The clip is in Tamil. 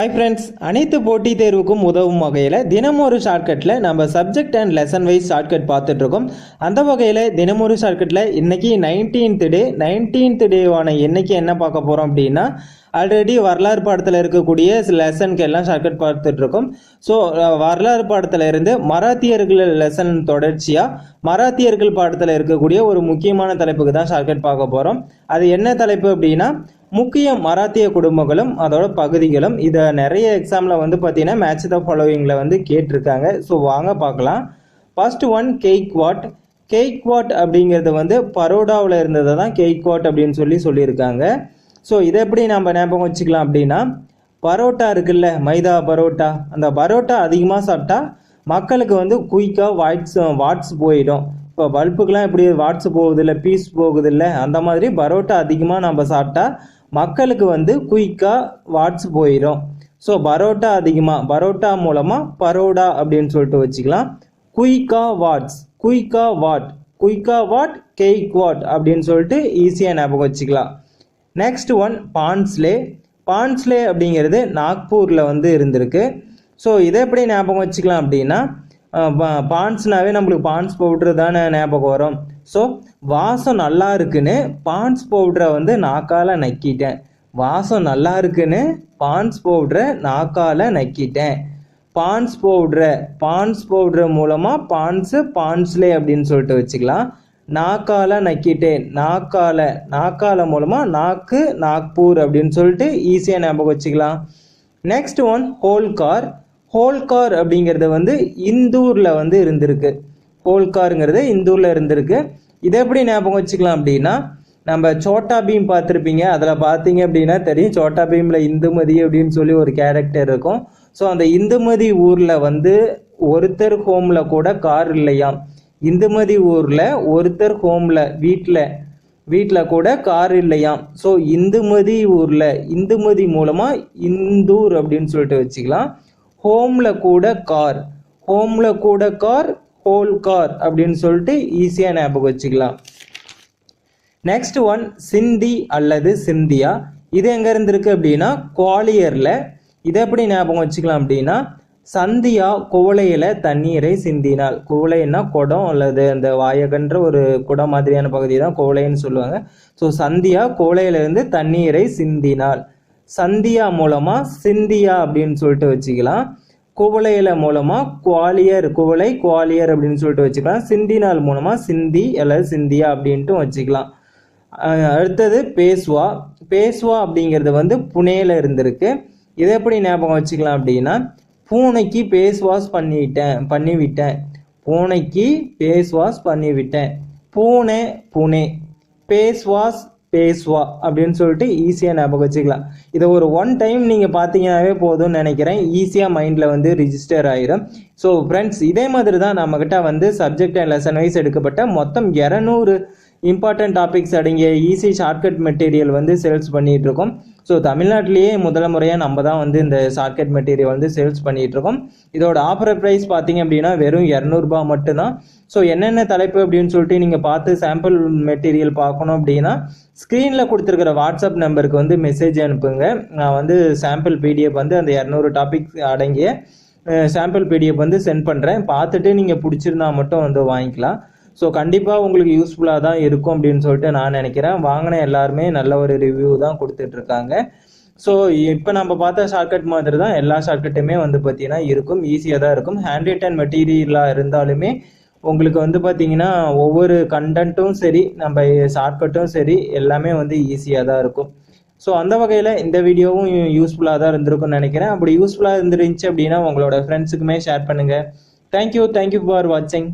ஹாய் ஃப்ரெண்ட்ஸ் அனைத்து போட்டித் தேர்வுக்கும் உதவும் வகையில் தினமும் ஒரு ஷார்ட்கட்டில் நம்ம subject and lesson wise shortcut பார்த்துட்ருக்கோம் அந்த வகையில் தினமும் ஒரு ஷார்ட்கட்டில் இன்றைக்கி நைன்டீன்த் டே நைன்டீன்த் டேவான என்னைக்கு என்ன பார்க்க போகிறோம் அப்படின்னா ஆல்ரெடி வரலாறு பாடத்தில் இருக்கக்கூடிய லெசனுக்கு எல்லாம் ஷார்ட்கட் பார்த்துட்ருக்கோம் ஸோ வரலாறு பாடத்தில் இருந்து மராத்தியர்கள் லெசன் தொடர்ச்சியாக மராத்தியர்கள் பாடத்தில் இருக்கக்கூடிய ஒரு முக்கியமான தலைப்புக்கு தான் ஷார்ட்கட் பார்க்க போகிறோம் அது என்ன தலைப்பு அப்படின்னா முக்கிய மராத்திய குடும்பங்களும் அதோட பகுதிகளும் இதை நிறைய எக்ஸாமில் வந்து பார்த்தீங்கன்னா மேட்ச் த ஃபாலோவிங்கில் வந்து கேட்டிருக்காங்க. ஸோ வாங்க பார்க்கலாம் first one Gaekwad Gaekwad அப்படிங்கிறது வந்து பரோடாவில் இருந்ததை தான் கேக் வாட் அப்படின்னு சொல்லி சொல்லியிருக்காங்க. ஸோ இதை எப்படி நம்ம ஞாபகம் வச்சுக்கலாம் அப்படின்னா பரோட்டா இருக்குல்ல மைதா பரோட்டா. அந்த பரோட்டா அதிகமாக சாப்பிட்டா மக்களுக்கு வந்து குயிக்காக வாட்ஸ் வாட்ஸ் போயிடும். இப்போ பல்புக்கெலாம் எப்படி வாட்ஸ் போகுதில்ல பீஸ் போகுதில்ல அந்த மாதிரி பரோட்டா அதிகமாக நம்ம சாப்பிட்டா மக்களுக்கு வந்து குயிக்காக வாட்ஸ் போயிடும் ஸோ பரோட்டா அதிகமாக பரோட்டா மூலமாக பரோடா அப்படின்னு சொல்லிட்டு வச்சுக்கலாம். குயிக்கா வாட்ஸ் குயிக்கா வாட் குயிக்கா வாட் கேக் வாட் அப்படின்னு சொல்லிட்டு ஈஸியாக ஞாபகம் வச்சுக்கலாம். Next one Bhonsle. பான்ஸ்லே அப்படிங்கிறது நாக்பூரில் வந்து இருந்திருக்கு. ஸோ இதை எப்படி ஞாபகம் வச்சுக்கலாம் அப்படின்னா பான்ஸ்னாவே நம்மளுக்கு பான்ஸ் பவுட்ரு தானே ஞாபகம் வரும். ஸோ வாசம் நல்லா இருக்குன்னு பான்ஸ் பவுட்ரை வந்து நாக்கால நக்கிட்டேன். வாசம் நல்லா இருக்குன்னு பான்ஸ் பவுட்ரை நாக்கால நக்கிட்டேன். பான்ஸ் பவுட்ரை பான்ஸ் பவுட்ரு மூலமாக பான்ஸு பான்ஸ்லே அப்படின்னு சொல்லிட்டு வச்சுக்கலாம். நாக்கால நக்கிட்டேன். நாக்கால நாக்கால மூலமாக நாக்கு நாக்பூர் அப்படின்னு சொல்லிட்டு ஈஸியாக ஞாபகம் வச்சுக்கலாம். Next one Holkar Holkar அப்படிங்கிறது வந்து இந்தூரில் வந்து இருந்திருக்கு. ஹோல்காருங்கிறது இந்தூரில் இருந்திருக்கு. இதை எப்படி ஞாபகம் வச்சுக்கலாம் அப்படின்னா நம்ம சோட்டா பீம் பார்த்துருப்பீங்க. அதில் பார்த்தீங்க அப்படின்னா தெரியும் சோட்டா பீமில் இந்துமதி அப்படின்னு சொல்லி ஒரு கேரக்டர் இருக்கும். ஸோ அந்த இந்துமதி ஊரில் வந்து ஒருத்தர் ஹோமில் கூட கார் இல்லையாம். இந்துமதி ஊரில் ஒருத்தர் ஹோமில் வீட்டில் வீட்டில் கூட கார் இல்லையாம். ஸோ இந்துமதி ஊரில் இந்துமதி மூலமாக இந்தூர் அப்படின்னு சொல்லிட்டு வச்சுக்கலாம். ஹோமில் கூட கார் ஹோமில் கூட கார் ஹோல் கார் அப்படின்னு சொல்லிட்டு ஈஸியாக ஞாபகம் வச்சுக்கலாம். நெக்ஸ்ட் ஒன் சிந்தி அல்லது சிந்தியா இது எங்க இருந்திருக்கு அப்படின்னா குவாலியரில் இதை எப்படி ஞாபகம் வச்சுக்கலாம் அப்படின்னா சந்தியா குவளையில் தண்ணீரை சிந்தினாள். குவளைன்னா குடம் அல்லது அந்த வாயகன்ற ஒரு குடம் மாதிரியான பகுதி தான் குவளைன்னு சொல்லுவாங்க. ஸோ சந்தியா குவளையிலிருந்து தண்ணீரை சிந்தினாள். சந்தியா மூலமாக சிந்தியா அப்படின்னு சொல்லிட்டு வச்சுக்கலாம். குவளையில மூலமாக குவாலியர் குவளை குவாலியர் அப்படின்னு சொல்லிட்டு வச்சுக்கலாம். சிந்தினால் மூலமாக சிந்தி அல்லது சிந்தியா அப்படின்ட்டு வச்சுக்கலாம். அடுத்தது பேஸ்வா பேஸ்வா அப்படிங்கிறது வந்து புனேல இருந்திருக்கு. இதை எப்படி ஞாபகம் வச்சுக்கலாம் அப்படின்னா பூனைக்கு பேஸ் வாஷ் பண்ணிவிட்டேன் பண்ணிவிட்டேன். பூனைக்கு பேஸ் வாஷ் பண்ணிவிட்டேன். பூனை புனே. பேஸ் வாஷ் பேஸ்வா அப்படின்னு சொல்லிட்டு ஈஸியாக ஞாபகம் வச்சுக்கலாம். இதை ஒரு ஒன் டைம் நீங்கள் பார்த்தீங்கன்னாவே போதும்னு நினைக்கிறேன். ஈஸியாக மைண்டில் வந்து ரிஜிஸ்டர் ஆயிரும். ஸோ ஃப்ரெண்ட்ஸ் இதே மாதிரி தான் நம்மக்கிட்ட வந்து சப்ஜெக்ட் அண்ட் லெசன் வைஸ் எடுக்கப்பட்ட மொத்தம் இரநூறு இம்பார்ட்டன்ட் டாபிக்ஸ் அடங்கிய ஈஸி ஷார்ட்கட் மெட்டீரியல் வந்து சேல்ஸ் பண்ணிகிட்ருக்கோம் இருக்கோம் ஸோ தமிழ்நாட்டிலேயே முதல் முறையாக நம்ம தான் வந்து இந்த ஷார்ட்கட் மெட்டீரியல் வந்து சேல்ஸ் பண்ணிகிட்டு இருக்கோம் இதோட ஆஃபர் ப்ரைஸ் பார்த்தீங்க அப்படின்னா வெறும் இரநூறுபா மட்டும்தான். ஸோ என்னென்ன தலைப்பு அப்படின்னு சொல்லிட்டு நீங்கள் பார்த்து சாம்பிள் மெட்டீரியல் பார்க்கணும் அப்படின்னா ஸ்க்ரீனில் கொடுத்துருக்கிற வாட்ஸ்அப் நம்பருக்கு வந்து மெசேஜ் அனுப்புங்க. நான் வந்து சாம்பிள் பிடிஎஃப் வந்து அந்த இரநூறு டாபிக் அடங்கிய சாம்பிள் பிடிஎஃப் வந்து சென்ட் பண்ணுறேன் பார்த்துட்டு நீங்கள் பிடிச்சிருந்தா மட்டும் வந்து வாங்கிக்கலாம். ஸோ கண்டிப்பாக உங்களுக்கு யூஸ்ஃபுல்லாக தான் இருக்கும் அப்படின்னு சொல்லிட்டு நான் நினைக்கிறேன். வாங்கின எல்லாருமே நல்ல ஒரு ரிவ்யூ தான் கொடுத்துட்ருக்காங்க ஸோ இப்போ நம்ம பார்த்த ஷார்ட்கட் மாதிரி தான் எல்லா ஷார்ட்கட்டுமே வந்து பார்த்தீங்கன்னா இருக்கும். ஈஸியாக தான் இருக்கும். ஹேண்ட் ரிட்டன் மெட்டீரியலாக இருந்தாலுமே உங்களுக்கு வந்து பார்த்தீங்கன்னா ஒவ்வொரு கண்டென்ட்டும் சரி நம்ம ஷார்ட்கட்டும் சரி எல்லாமே வந்து ஈஸியாக தான் இருக்கும். ஸோ அந்த வகையில் இந்த வீடியோவும் யூஸ்ஃபுல்லாக தான் இருந்திருக்கும்னு நினைக்கிறேன். அப்படி யூஸ்ஃபுல்லாக இருந்துருந்துச்சு அப்படின்னா உங்களோட ஃப்ரெண்ட்ஸுக்குமே ஷேர் பண்ணுங்கள் thank you thank you for வாட்சிங்